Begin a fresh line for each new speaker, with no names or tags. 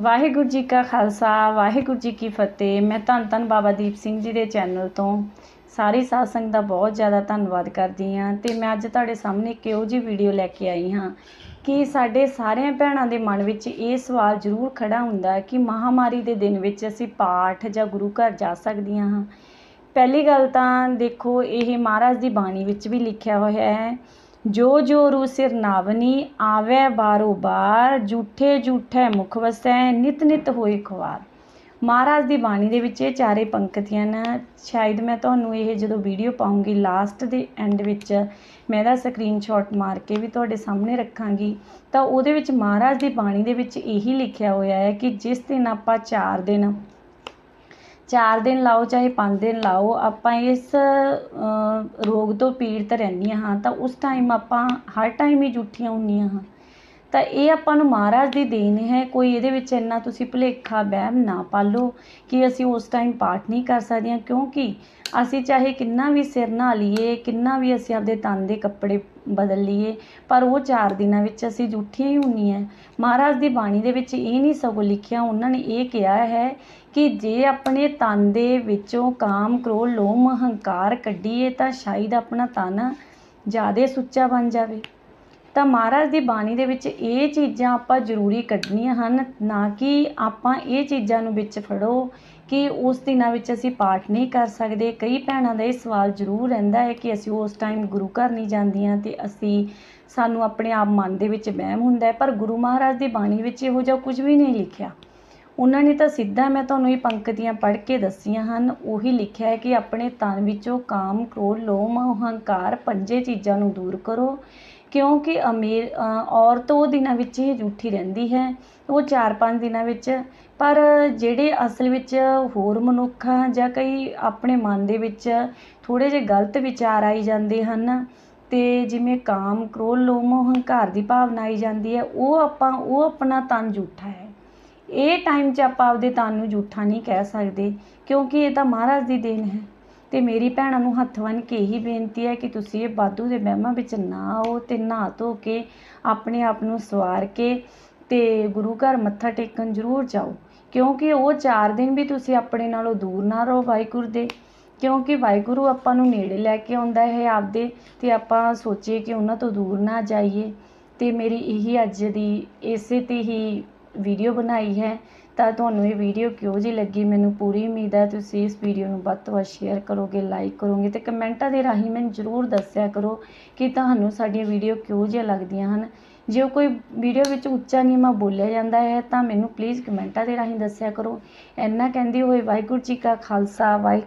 ਵਾਹਿਗੁਰੂ ਜੀ ਕਾ ਖਾਲਸਾ, ਵਾਹਿਗੁਰੂ ਜੀ ਕੀ ਫਤਿਹ। ਮੈਂ ਧੰਨ ਧੰਨ ਬਾਬਾ ਦੀਪ ਸਿੰਘ ਜੀ ਦੇ ਚੈਨਲ ਤੋਂ ਸਾਰੀ ਸਾਧ ਸੰਗਤ ਦਾ ਬਹੁਤ ਜ਼ਿਆਦਾ ਧੰਨਵਾਦ ਕਰਦੀ ਹਾਂ ਤੇ ਮੈਂ ਅੱਜ ਤੁਹਾਡੇ ਸਾਹਮਣੇ ਇੱਕ ਇਹੋ ਜਿਹੀ ਵੀਡੀਓ ਲੈ ਕੇ ਆਈ ਹਾਂ ਕਿ ਸਾਡੇ ਸਾਰਿਆਂ ਭੈਣਾਂ ਦੇ ਮਨ ਵਿੱਚ ਇਹ ਸਵਾਲ ਜ਼ਰੂਰ ਖੜਾ ਹੁੰਦਾ ਕਿ ਮਹਾਮਾਰੀ ਦੇ ਦਿਨ ਵਿੱਚ ਅਸੀਂ ਪਾਠ ਜਾਂ ਗੁਰੂ ਘਰ ਜਾ ਸਕਦੀਆਂ ਹਾਂ। ਪਹਿਲੀ ਗੱਲ ਤਾਂ ਦੇਖੋ, ਇਹ ਮਹਾਰਾਜ ਦੀ ਬਾਣੀ ਵਿੱਚ ਵੀ ਲਿਖਿਆ ਹੋਇਆ ਹੈ ਜੋ ਜੋ ਰੂ ਸਿਰ ਨਾਵਨੀ, ਆਵੈ ਬਾਰੋ ਬਾਰ ਝੂਠੇ ਝੂਠੇ ਮੁਖ ਵਸੈ, ਨਿਤ ਨਿਤ ਹੋਏ ਖਵਾਰ। ਮਹਾਰਾਜ ਦੀ ਬਾਣੀ ਦੇ ਵਿੱਚ ਇਹ ਚਾਰੇ ਪੰਕਤੀਆਂ ਨੇ ਸ਼ਾਇਦ ਮੈਂ ਤੁਹਾਨੂੰ ਇਹ ਜਦੋਂ ਵੀਡੀਓ ਪਾਉਂਗੀ ਲਾਸਟ ਦੇ ਐਂਡ ਵਿੱਚ, ਮੈਂ ਇਹਦਾ ਸਕਰੀਨਸ਼ਾਟ ਮਾਰ ਕੇ ਵੀ ਤੁਹਾਡੇ ਸਾਹਮਣੇ ਰੱਖਾਂਗੀ। ਤਾਂ ਉਹਦੇ ਵਿੱਚ ਮਹਾਰਾਜ ਦੀ ਬਾਣੀ ਦੇ ਵਿੱਚ ਇਹੀ ਲਿਖਿਆ ਹੋਇਆ ਹੈ ਕਿ ਜਿਸ ਦਿਨ ਆਪਾਂ ਚਾਰ ਦਿਨ ਚਾਰ ਦਿਨ ਲਾਓ, ਚਾਹੇ ਪੰਜ ਦਿਨ ਲਾਓ, ਆਪਾਂ ਇਸ ਰੋਗ ਤੋਂ ਪੀੜਤ ਰਹਿੰਦੀਆਂ ਹਾਂ ਤਾਂ ਉਸ ਟਾਈਮ ਆਪਾਂ ਹਰ ਟਾਈਮ ਹੀ ਜੂਠੀਆਂ ਹੁੰਦੀਆਂ ਹਾਂ। ਤਾਂ ਇਹ ਆਪਾਂ ਨੂੰ ਮਹਾਰਾਜ ਦੀ ਦੇਣ ਹੈ। ਕੋਈ ਇਹਦੇ ਵਿੱਚ ਇੰਨਾ ਤੁਸੀਂ ਭੁਲੇਖਾ, ਵਹਿਮ ਨਾ ਪਾਲੋ ਕਿ ਅਸੀਂ ਉਸ ਟਾਈਮ ਪਾਠ ਨਹੀਂ ਕਰ ਸਕਦੀਆਂ, ਕਿਉਂਕਿ ਅਸੀਂ ਚਾਹੇ ਕਿੰਨਾ ਵੀ ਸਿਰ ਨਹਾ ਲਈਏ, ਕਿੰਨਾ ਵੀ ਅਸੀਂ ਆਪਦੇ ਤਨ ਦੇ ਕੱਪੜੇ ਬਦਲ ਲਈਏ, ਪਰ ਉਹ ਚਾਰ ਦਿਨਾਂ ਵਿੱਚ ਅਸੀਂ ਜੂਠੀਆਂ ਹੀ ਹੁੰਦੀਆਂ ਮਹਾਰਾਜ ਦੀ ਬਾਣੀ ਦੇ ਵਿੱਚ ਇਹ ਨਹੀਂ ਸਗੋਂ ਲਿਖਿਆ, ਉਹਨਾਂ ਨੇ ਇਹ ਕਿਹਾ ਹੈ ਕਿ ਜੇ ਆਪਣੇ ਤਨ ਦੇ ਵਿੱਚੋਂ ਕਾਮ, ਕ੍ਰੋਧ, ਲੋਭ ਹੰਕਾਰ ਕੱਢੀਏ ਤਾਂ ਸ਼ਾਇਦ ਆਪਣਾ ਤਨ ਜ਼ਿਆਦੇ ਸੁੱਚਾ ਬਣ ਜਾਵੇ। ਤਾਂ ਮਹਾਰਾਜ ਦੀ ਬਾਣੀ ਦੇ ਵਿੱਚ ਇਹ ਚੀਜ਼ਾਂ ਆਪਾਂ ਜ਼ਰੂਰੀ ਕੱਢਣੀਆਂ ਹਨ, ਨਾ ਕਿ ਆਪਾਂ ਇਹ ਚੀਜ਼ਾਂ ਨੂੰ ਵਿੱਚ ਫੜੋ ਕਿ ਉਸ ਦਿਨਾਂ ਵਿੱਚ ਅਸੀਂ ਪਾਠ ਨਹੀਂ ਕਰ ਸਕਦੇ। ਕਈ ਭੈਣਾਂ ਦਾ ਇਹ ਸਵਾਲ ਜ਼ਰੂਰ ਰਹਿੰਦਾ ਹੈ ਕਿ ਅਸੀਂ ਉਸ ਟਾਈਮ ਗੁਰੂ ਘਰ ਨਹੀਂ ਜਾਂਦੀਆਂ ਤੇ ਅਸੀਂ ਸਾਨੂੰ ਆਪਣੇ ਆਪ ਮਨ ਦੇ ਵਿੱਚ ਵਹਿਮ ਹੁੰਦਾ ਪਰ ਗੁਰੂ ਮਹਾਰਾਜ ਦੀ ਬਾਣੀ ਵਿੱਚ ਇਹੋ ਜਿਹਾ ਕੁਝ ਵੀ ਨਹੀਂ ਲਿਖਿਆ। ਉਹਨਾਂ ਨੇ ਤਾਂ ਸਿੱਧਾ ਮੈਂ ਤੁਹਾਨੂੰ ਇਹ ਪੰਕਤੀਆਂ ਪੜ੍ਹ ਕੇ ਦੱਸੀਆਂ ਹਨ, ਉਹੀ ਲਿਖਿਆ ਹੈ ਕਿ ਆਪਣੇ ਤਨ ਵਿੱਚੋਂ ਕਾਮ, ਕ੍ਰੋਧ, ਲੋਭ, ਅਹੰਕਾਰ ਪੰਜੇ ਚੀਜ਼ਾਂ ਨੂੰ ਦੂਰ ਕਰੋ। ਕਿਉਂਕਿ ਅਮੀਰ ਔਰਤ ਉਹ ਦਿਨਾਂ ਵਿੱਚ ਹੀ ਜੂਠੀ ਰਹਿੰਦੀ ਹੈ, ਉਹ 4-5 ਦਿਨਾਂ ਵਿੱਚ। ਪਰ ਜਿਹੜੇ ਅਸਲ ਵਿੱਚ ਹੋਰ ਮਨੁੱਖ ਆ ਜਾਂ ਕਈ ਆਪਣੇ ਮਨ ਦੇ ਵਿੱਚ ਥੋੜ੍ਹੇ ਜਿਹੇ ਗਲਤ ਵਿਚਾਰ ਆਈ ਜਾਂਦੇ ਹਨ ਅਤੇ ਜਿਵੇਂ ਕਾਮ, ਕ੍ਰੋਧ, ਲੋਭ ਮੋਹ ਹੰਕਾਰ ਦੀ ਭਾਵਨਾ ਆਈ ਜਾਂਦੀ ਹੈ, ਉਹ ਆਪਾਂ, ਉਹ ਆਪਣਾ ਤਨ ਜੂਠਾ ਹੈ। ਇਹ ਟਾਈਮ 'ਚ ਆਪਾਂ ਆਪਦੇ ਤਨ ਨੂੰ ਜੂਠਾ ਨਹੀਂ ਕਹਿ ਸਕਦੇ ਕਿਉਂਕਿ ਇਹ ਤਾਂ ਮਹਾਰਾਜ ਦੀ ਦੇਣ ਹੈ। ਤੇ ਮੇਰੀ ਭੈਣਾਂ ਨੂੰ ਹੱਥ ਬੰਨ੍ਹ ਕੇ ਇਹੀ ਬੇਨਤੀ ਹੈ ਕਿ ਤੁਸੀਂ ਇਹ ਬਾਦੂ ਦੇ ਵਹਿਮਾਂ ਵਿੱਚ ਨਾ ਆਓ ਤੇ ਨਹਾ ਧੋ ਕੇ, ਆਪਣੇ ਆਪ ਨੂੰ ਸਵਾਰ ਕੇ ਤੇ ਗੁਰੂ ਘਰ ਮੱਥਾ ਟੇਕਣ ਜ਼ਰੂਰ ਜਾਓ। ਕਿਉਂਕਿ ਉਹ ਚਾਰ ਦਿਨ ਵੀ ਤੁਸੀਂ ਆਪਣੇ ਨਾਲੋਂ ਦੂਰ ਨਾ ਰਹੋ ਵਾਹਿਗੁਰੂ ਦੇ। ਕਿਉਂਕਿ ਵਾਹਿਗੁਰੂ ਆਪਾਂ ਨੂੰ ਨੇੜੇ ਲੈ ਕੇ ਆਉਂਦਾ ਹੈ ਆਪਦੇ ਤੇ ਆਪਾਂ ਸੋਚੀਏ ਕਿ ਉਹਨਾਂ ਤੋਂ ਦੂਰ ਨਾ ਜਾਈਏ। ਤੇ ਮੇਰੀ ਇਹੀ ਅੱਜ ਦੀ, ਇਸੇ ਤੇ ਹੀ ਵੀਡੀਓ ਬਣਾਈ ਹੈ, ਤਾਂ ਤੁਹਾਨੂੰ ਇਹ ਵੀਡੀਓ ਕਿਉਂ ਜੀ ਲੱਗੀ? ਮੈਨੂੰ ਪੂਰੀ ਉਮੀਦ ਹੈ ਤੁਸੀਂ ਇਸ ਵੀਡੀਓ ਨੂੰ ਵੱਧ ਤੋਂ ਵੱਧ ਸ਼ੇਅਰ ਕਰੋਗੇ ਲਾਈਕ ਕਰੋਗੇ ਤੇ ਕਮੈਂਟਾਂ ਦੇ ਰਾਹੀਂ ਮੈਨੂੰ ਜ਼ਰੂਰ ਦੱਸਿਆ ਕਰੋ ਕਿ ਤੁਹਾਨੂੰ ਸਾਡੀਆਂ ਵੀਡੀਓ ਕਿਉਂ ਜਿਹੀਆਂ ਲੱਗਦੀਆਂ ਹਨ। ਜੇ ਕੋਈ ਵੀਡੀਓ ਵਿੱਚ ਉੱਚਾ ਨੀਵਾਂ ਬੋਲਿਆ ਜਾਂਦਾ ਹੈ, ਤਾਂ ਮੈਨੂੰ ਪਲੀਜ਼ ਕਮੈਂਟਾਂ ਦੇ ਰਾਹੀਂ ਦੱਸਿਆ ਕਰੋ। ਇੰਨਾ ਕਹਿੰਦੀ ਹੋਏ ਵਾਹਿਗੁਰੂ ਜੀ ਕਾ ਖਾਲਸਾ ਵਾਹਿਗੁਰੂ